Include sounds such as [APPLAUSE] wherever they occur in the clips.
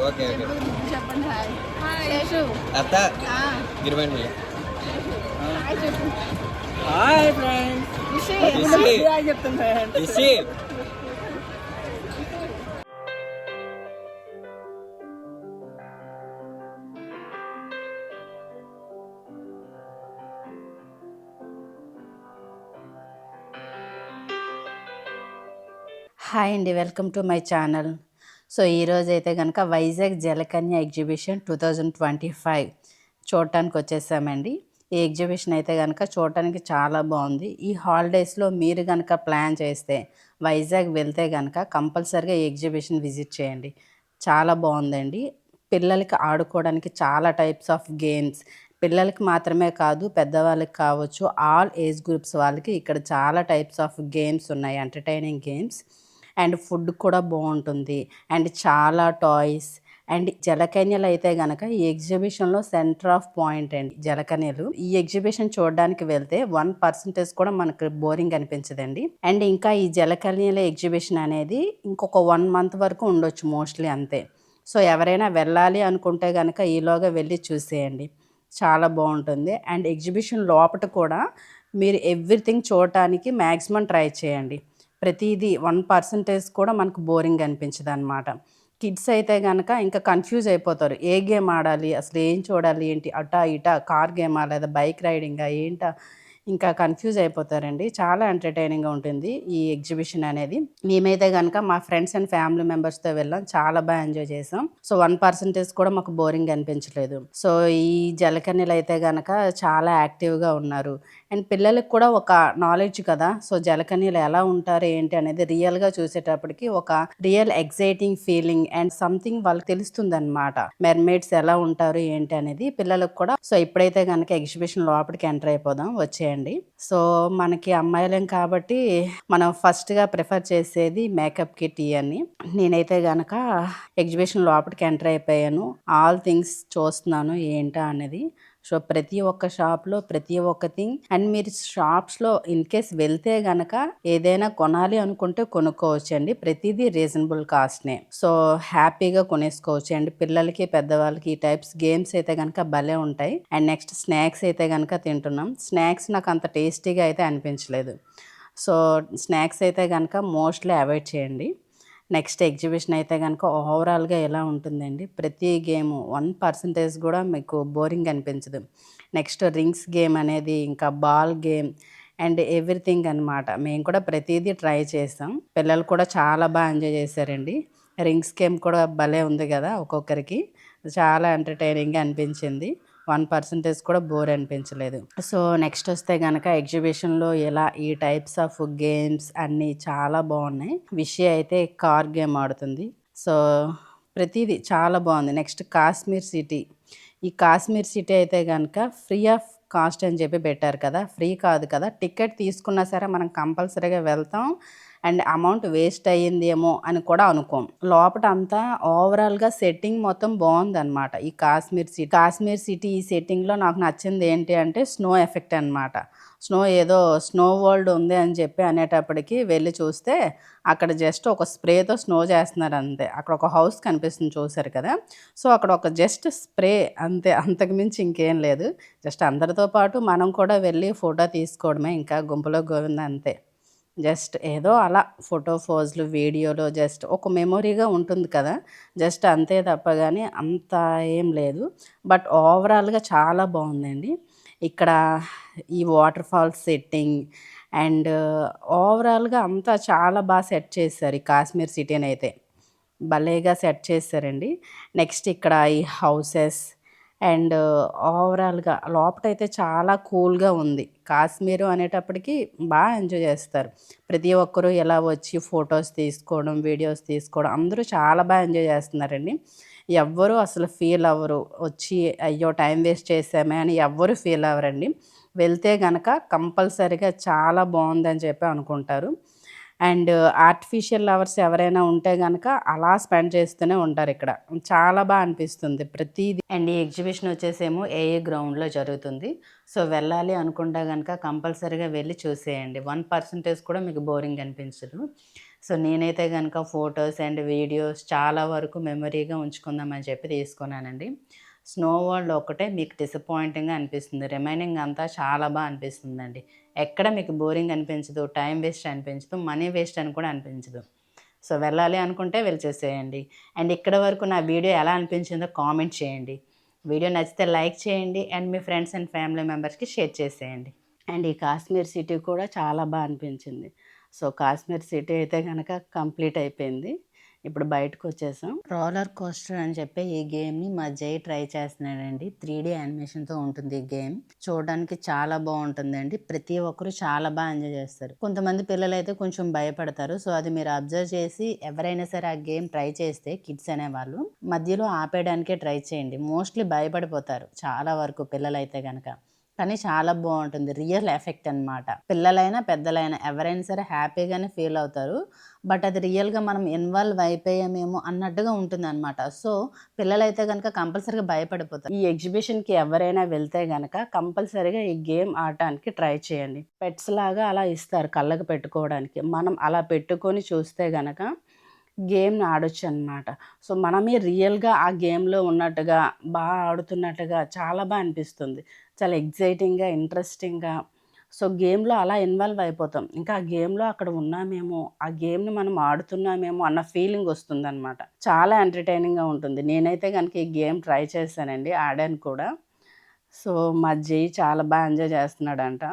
Okay okay. చెప్పండి hi. Seshu. అత్త ఆ, గిరిబండి హాయ్ ఫ్రెండ్స్. ఖుషి హాయ్ అండి welcome to my channel. So ఈరోజు అయితే కనుక Vizag Jalakanya exhibition two thousand twenty five చూడటానికి వచ్చేసామండి. ఈ ఎగ్జిబిషన్ అయితే కనుక చూడటానికి చాలా బాగుంది. ఈ హాలిడేస్లో మీరు కనుక ప్లాన్ చేస్తే వైజాగ్ వెళ్తే కనుక కంపల్సరిగా ఈ ఎగ్జిబిషన్ విజిట్ చేయండి. చాలా బాగుందండి. పిల్లలకి ఆడుకోవడానికి చాలా టైప్స్ ఆఫ్ గేమ్స్. పిల్లలకి మాత్రమే కాదు పెద్దవాళ్ళకి కావచ్చు ఆల్ ఏజ్ గ్రూప్స్ వాళ్ళకి ఇక్కడ చాలా టైప్స్ ఆఫ్ గేమ్స్ ఉన్నాయి ఎంటర్టైనింగ్ గేమ్స్. అండ్ ఫుడ్ కూడా బాగుంటుంది. అండ్ చాలా టాయ్స్. అండ్ జలకన్యలు అయితే గనక ఈ ఎగ్జిబిషన్లో సెంటర్ ఆఫ్ పాయింట్ అండి జలకన్యలు. ఈ ఎగ్జిబిషన్ చూడడానికి వెళ్తే వన్ పర్సెంటేజ్ కూడా మనకు బోరింగ్ అనిపించదండి. అండ్ ఇంకా ఈ జలకన్యల ఎగ్జిబిషన్ అనేది ఇంకొక వన్ మంత్ వరకు ఉండొచ్చు మోస్ట్లీ అంతే. సో ఎవరైనా వెళ్ళాలి అనుకుంటే కనుక ఈలోగా వెళ్ళి చూసేయండి. చాలా బాగుంటుంది. అండ్ ఎగ్జిబిషన్ లోపల కూడా మీరు ఎవ్రీథింగ్ చూడటానికి మ్యాక్సిమం ట్రై చేయండి. ప్రతిదీ వన్ పర్సంటేజ్ కూడా మనకు బోరింగ్ అనిపించదు అనమాట కిడ్స్ అయితే కనుక ఇంకా కన్ఫ్యూజ్ అయిపోతారు. ఏ గేమ్ ఆడాలి? అసలు ఏం చూడాలి? ఏంటి? అటా ఇటా? కార్ గేమా? లేదా బైక్ రైడింగా? ఏంటా? ఇంకా కన్ఫ్యూజ్ అయిపోతారండి. చాలా ఎంటర్టైనింగ్గా ఉంటుంది ఈ ఎగ్జిబిషన్ అనేది. మేమైతే కనుక మా ఫ్రెండ్స్ అండ్ ఫ్యామిలీ మెంబర్స్తో వెళ్ళాం. చాలా బాగా ఎంజాయ్ చేసాం. సో వన్ పర్సెంటేజ్ కూడా మాకు బోరింగ్ అనిపించలేదు. సో ఈ జలకన్యలు అయితే కనుక చాలా యాక్టివ్గా ఉన్నారు. అండ్ పిల్లలకు కూడా ఒక నాలెడ్జ్ కదా. సో జలకన్యలు ఎలా ఉంటారు ఏంటి అనేది రియల్గా చూసేటప్పటికి ఒక real exciting feeling and something వాళ్ళకి తెలుస్తుంది అనమాట మెర్మేడ్స్ ఎలా ఉంటారు ఏంటి అనేది పిల్లలకు కూడా. సో ఇప్పుడైతే కనుక ఎగ్జిబిషన్ లోపలికి ఎంటర్ అయిపోదాం. వచ్చే ఉంటాయండి సో మనకి అమ్మాయిలం కాబట్టి మనం ఫస్ట్గా ప్రిఫర్ చేసేది మేకప్ కిట్ ఇవన్నీ నేనైతే గనక ఎగ్జిబిషన్ లోపలికి ఎంటర్ అయిపోయాను. ఆల్ థింగ్స్ చూస్తున్నాను ఏంటా అనేది. సో ప్రతి ఒక్క షాప్లో ప్రతి ఒక్క థింగ్. అండ్ మీరు షాప్స్లో ఇన్ కేస్ వెళ్తే గనక ఏదైనా కొనాలి అనుకుంటే కొనుక్కోవచ్చండి. ప్రతిదీ రీజనబుల్ కాస్ట్నే. సో హ్యాపీగా కొనేసుకోవచ్చు అండి. పిల్లలకి పెద్దవాళ్ళకి ఈ టైప్స్ గేమ్స్ అయితే కనుక భలే ఉంటాయి. అండ్ నెక్స్ట్ స్నాక్స్ అయితే కనుక తింటున్నాం. స్నాక్స్ నాకు అంత టేస్టీగా అయితే అనిపించలేదు. సో స్నాక్స్ అయితే కనుక మోస్ట్లీ అవాయిడ్ చేయండి. నెక్స్ట్ ఎగ్జిబిషన్ అయితే కనుక ఓవరాల్గా ఎలా ఉంటుందండి? ప్రతి గేమ్ వన్ పర్సంటేజ్ కూడా మీకు బోరింగ్ అనిపించదు. నెక్స్ట్ రింగ్స్ గేమ్ అనేది ఇంకా బాల్ గేమ్ అండ్ ఎవ్రీథింగ్ అనమాట మేము కూడా ప్రతిదీ ట్రై చేస్తాం పిల్లలు కూడా చాలా బాగా ఎంజాయ్ చేశారండి. రింగ్స్ గేమ్ కూడా భలే ఉంది కదా ఒక్కొక్కరికి. చాలా ఎంటర్టైనింగ్గా అనిపించింది. వన్ పర్సంటేజ్ కూడా బోర్ అనిపించలేదు. సో నెక్స్ట్ వస్తే కనుక ఎగ్జిబిషన్లో ఇలా ఈ టైప్స్ ఆఫ్ గేమ్స్ అన్నీ చాలా బాగున్నాయి. విషయ అయితే కార్ గేమ్ ఆడుతుంది. సో ప్రతిదీ చాలా బాగుంది. Next Kashmir city. ఈ కాశ్మీర్ సిటీ అయితే కనుక ఫ్రీ ఆఫ్ కాస్ట్ అని చెప్పి పెట్టారు కదా. ఫ్రీ కాదు కదా. టికెట్ తీసుకున్నా సరే మనం కంపల్సరీగా వెళ్తాం. అండ్ అమౌంట్ వేస్ట్ అయ్యిందేమో అని కూడా అనుకోం. లోపల అంతా ఓవరాల్గా సెట్టింగ్ మొత్తం బాగుందన్నమాట. ఈ కాశ్మీర్ సిటీ కాశ్మీర్ సిటీ ఈ సెట్టింగ్లో నాకు నచ్చింది ఏంటి అంటే స్నో ఎఫెక్ట్ అన్నమాట. స్నో ఏదో స్నో వరల్డ్ ఉంది అని చెప్పి అనేటప్పటికి వెళ్ళి చూస్తే అక్కడ జస్ట్ ఒక స్ప్రేతో స్నో చేస్తున్నారు అంతే. అక్కడ ఒక హౌస్ కనిపిస్తుంది చూశారు కదా. సో అక్కడ ఒక జస్ట్ స్ప్రే అంతే. అంతకుమించి ఇంకేం లేదు. జస్ట్ అందరితో పాటు మనం కూడా వెళ్ళి ఫోటో తీసుకోవడమే ఇంకా గుంపులో గోవింద అంతే. జస్ట్ ఏదో అలా ఫోటో ఫోజులు వీడియోలో జస్ట్ ఒక మెమొరీగా ఉంటుంది కదా. జస్ట్ అంతే తప్ప కానీ అంత ఏం లేదు. బట్ ఓవరాల్గా చాలా బాగుందండి. ఇక్కడ ఈ వాటర్ ఫాల్స్ సెట్టింగ్ అండ్ ఓవరాల్గా అంతా చాలా బాగా సెట్ చేశారు ఈ కాశ్మీర్ సిటీని అయితే. భలేగా సెట్ చేశారండి. నెక్స్ట్ ఇక్కడ ఈ హౌసెస్ అండ్ ఓవరాల్గా లోపటైతే చాలా కూల్గా ఉంది. కాశ్మీరు అనేటప్పటికి బాగా ఎంజాయ్ చేస్తారు. ప్రతి ఒక్కరూ ఇలా వచ్చి ఫొటోస్ తీసుకోవడం వీడియోస్ తీసుకోవడం అందరూ చాలా బాగా ఎంజాయ్ చేస్తున్నారండి. ఎవ్వరూ అసలు ఫీల్ అవ్వరు. వచ్చి అయ్యో! టైం వేస్ట్ చేసామే అని ఎవ్వరు ఫీల్ అవ్వరండి. వెళ్తే గనక కంపల్సరీగా చాలా బాగుందని చెప్పి అనుకుంటారు. అండ్ ఆర్టిఫిషియల్ లవర్స్ ఎవరైనా ఉంటే కనుక అలా స్పెండ్ చేస్తూనే ఉంటారు ఇక్కడ. చాలా బాగా అనిపిస్తుంది. ప్రతిదీ అండ్ ఈ ఎగ్జిబిషన్ వచ్చేసేమో ఏఏ గ్రౌండ్లో జరుగుతుంది. సో వెళ్ళాలి అనుకుంటే కనుక కంపల్సరీగా వెళ్ళి చూసేయండి. వన్ పర్సంటేజ్ కూడా మీకు బోరింగ్ అనిపించదు. సో నేనైతే కనుక ఫొటోస్ అండ్ వీడియోస్ చాలా వరకు మెమరీగా ఉంచుకుందామని చెప్పి తీసుకున్నానండి. స్నో వరల్డ్ ఒకటే మీకు డిసప్పాయింటింగ్గా అనిపిస్తుంది. రిమైనింగ్ అంతా చాలా బాగా అనిపిస్తుందండి. ఎక్కడ మీకు బోరింగ్ అనిపించదు టైం వేస్ట్ అనిపించదు మనీ వేస్ట్ అని కూడా అనిపించదు. సో వెళ్ళాలి అనుకుంటే వెళ్ళిచేసేయండి. అండ్ ఇక్కడ వరకు నా వీడియో ఎలా అనిపించిందో కామెంట్ చేయండి. వీడియో నచ్చితే లైక్ చేయండి అండ్ మీ ఫ్రెండ్స్ అండ్ ఫ్యామిలీ మెంబర్స్కి షేర్ చేసేయండి. అండ్ ఈ కాశ్మీర్ సిటీ కూడా చాలా బాగా అనిపించింది. సో కాశ్మీర్ సిటీ అయితే కనుక కంప్లీట్ అయిపోయింది. ఇప్పుడు బయటకు వచ్చేసాం రోలర్ కోస్టర్ అని చెప్పి ఈ గేమ్ని మా జై ట్రై చేస్తున్నాడండి. త్రీ డీ యానిమేషన్తో ఉంటుంది ఈ గేమ్. చూడడానికి చాలా బాగుంటుందండి. ప్రతి ఒక్కరు చాలా బాగా ఎంజాయ్ చేస్తారు. కొంతమంది పిల్లలు అయితే కొంచెం భయపడతారు. సో అది మీరు అబ్జర్వ్ చేసి ఎవరైనా సరే ఆ గేమ్ ట్రై చేస్తే కిడ్స్ అనేవాళ్ళు మధ్యలో ఆపేయడానికే ట్రై చేయండి. మోస్ట్లీ భయపడిపోతారు చాలా వరకు పిల్లలైతే కనుక కానీ చాలా బాగుంటుంది. రియల్ ఎఫెక్ట్ అనమాట పిల్లలైనా పెద్దలైనా ఎవరైనా సరే హ్యాపీగానే ఫీల్ అవుతారు. బట్ అది రియల్గా మనం ఇన్వాల్వ్ అయిపోయామేమో అన్నట్టుగా ఉంటుంది అనమాట సో పిల్లలైతే కనుక కంపల్సరీగా భయపడిపోతారు. ఈ ఎగ్జిబిషన్కి ఎవరైనా వెళ్తే కనుక కంపల్సరీగా ఈ గేమ్ ఆడటానికి ట్రై చేయండి. పెట్స్ లాగా అలా ఇస్తారు కళ్ళకు పెట్టుకోవడానికి. మనం అలా పెట్టుకొని చూస్తే కనుక గేమ్ని ఆడొచ్చు అనమాట సో మనమే రియల్గా ఆ గేమ్లో ఉన్నట్టుగా బాగా ఆడుతున్నట్టుగా చాలా బాగా అనిపిస్తుంది. చాలా ఎగ్జైటింగ్గా ఇంట్రెస్టింగ్గా. సో గేమ్లో అలా ఇన్వాల్వ్ అయిపోతాం. ఇంకా ఆ గేమ్లో అక్కడ ఉన్నామేమో ఆ గేమ్ని మనం ఆడుతున్నామేమో అన్న ఫీలింగ్ వస్తుంది అనమాట చాలా ఎంటర్టైనింగ్గా ఉంటుంది. నేనైతే కనుక ఈ గేమ్ ట్రై చేశానండి ఆడాను కూడా. సో మా జై చాలా బాగా ఎంజాయ్ చేస్తున్నాడంట.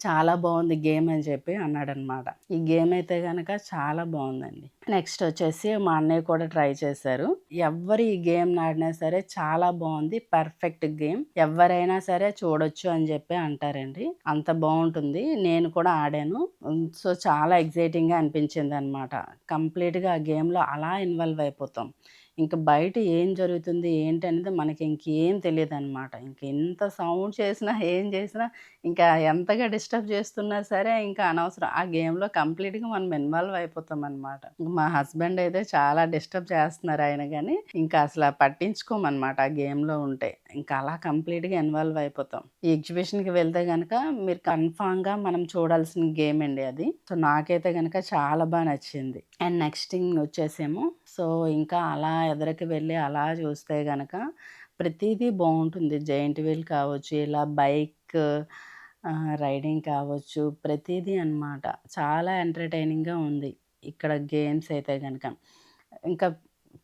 చాలా బాగుంది గేమ్ అని చెప్పి అన్నాడనమాట. ఈ గేమ్ అయితే కనుక చాలా బాగుందండి. నెక్స్ట్ వచ్చేసి మా అన్నయ్య కూడా ట్రై చేశారు. ఎవరు ఈ గేమ్ ఆడినా సరే చాలా బాగుంది పర్ఫెక్ట్ గేమ్. ఎవరైనా సరే చూడొచ్చు అని చెప్పి అంటారండి. అంత బాగుంటుంది. నేను కూడా ఆడాను. సో చాలా ఎగ్జైటింగ్గా అనిపించింది అనమాట కంప్లీట్గా ఆ గేమ్లో అలా ఇన్వాల్వ్ అయిపోతాం. ఇంకా బయట ఏం జరుగుతుంది ఏంటి అనేది మనకి ఇంకేం తెలియదు అనమాట ఇంక ఎంత సౌండ్ చేసినా ఏం చేసినా ఇంకా ఎంతగా డిస్టర్బ్ చేస్తున్నా సరే ఇంకా అనవసరం. ఆ గేమ్లో కంప్లీట్గా మనం ఇన్వాల్వ్ అయిపోతాం అనమాట మా హస్బెండ్ అయితే చాలా డిస్టర్బ్ చేస్తున్నారు ఆయన కానీ ఇంకా అసలు పట్టించుకోమన్నమాట ఆ గేమ్లో ఉంటే. ఇంకా అలా కంప్లీట్గా ఇన్వాల్వ్ అయిపోతాం. ఈ ఎగ్జిబిషన్కి వెళ్తే కనుక మీరు కన్ఫామ్గా మనం చూడాల్సిన గేమ్ అండి అది. సో నాకైతే కనుక చాలా బాగా నచ్చింది. అండ్ నెక్స్ట్ థింగ్ వచ్చేసేమో సో ఇంకా అలా ఎదరికి వెళ్ళి అలా చూస్తే కనుక ప్రతిదీ బాగుంటుంది జైంట్ వీల్ కావచ్చు ఇలా బైక్ రైడింగ్ కావచ్చు ప్రతిదీ అన్నమాట. చాలా ఎంటర్టైనింగ్గా ఉంది ఇక్కడ గేమ్స్ అయితే కనుక ఇంకా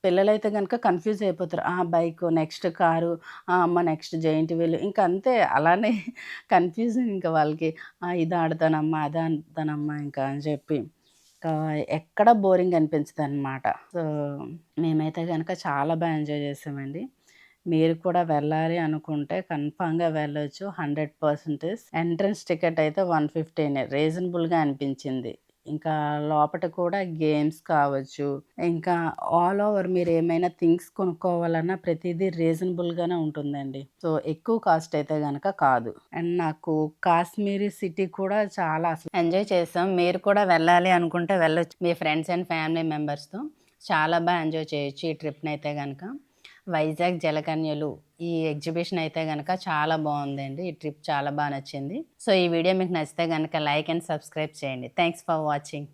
పిల్లలైతే కనుక కన్ఫ్యూజ్ అయిపోతారు. ఆ బైక్ నెక్స్ట్ కారు అమ్మ నెక్స్ట్ జైంట్ వీల్. ఇంకా అంతే అలానే [LAUGHS] కన్ఫ్యూజన్ ఇంకా వాళ్ళకి. ఇది ఆడతానమ్మా అది ఆడతానమ్మా ఇంకా అని చెప్పి. ఎక్కడ బోరింగ్ అనిపించదు అనమాట సో మేమైతే కనుక చాలా బాగా ఎంజాయ్ చేసామండి. మీరు కూడా వెళ్ళాలి అనుకుంటే కన్ఫామ్గా వెళ్ళొచ్చు హండ్రెడ్ పర్సెంటేజ్. ఎంట్రన్స్ టికెట్ అయితే వన్ ఫిఫ్టీనే రీజనబుల్గా అనిపించింది. ఇంకా లోపల కూడా గేమ్స్ కావచ్చు. ఇంకా ఆల్ ఓవర్ మీరు ఏమైనా థింగ్స్ కొనుక్కోవాలన్నా ప్రతిదీ రీజనబుల్గానే ఉంటుందండి. సో ఎక్కువ కాస్ట్ అయితే కనుక కాదు. అండ్ నాకు కాశ్మీరీ సిటీ కూడా చాలా ఎంజాయ్ చేసాం. మీరు కూడా వెళ్ళాలి అనుకుంటే వెళ్ళొచ్చు. మీ ఫ్రెండ్స్ అండ్ ఫ్యామిలీ మెంబర్స్తో చాలా బాగా ఎంజాయ్ చేయొచ్చు ఈ ట్రిప్ని అయితే కనుక వైజాగ్ జలకన్యలు ఈ ఎగ్జిబిషన్ అయితే కనుక చాలా బాగుందండి. ఈ ట్రిప్ చాలా బాగా నచ్చింది. సో ఈ వీడియో మీకు నచ్చితే కనుక లైక్ అండ్ సబ్స్క్రైబ్ చేయండి. Thanks for watching.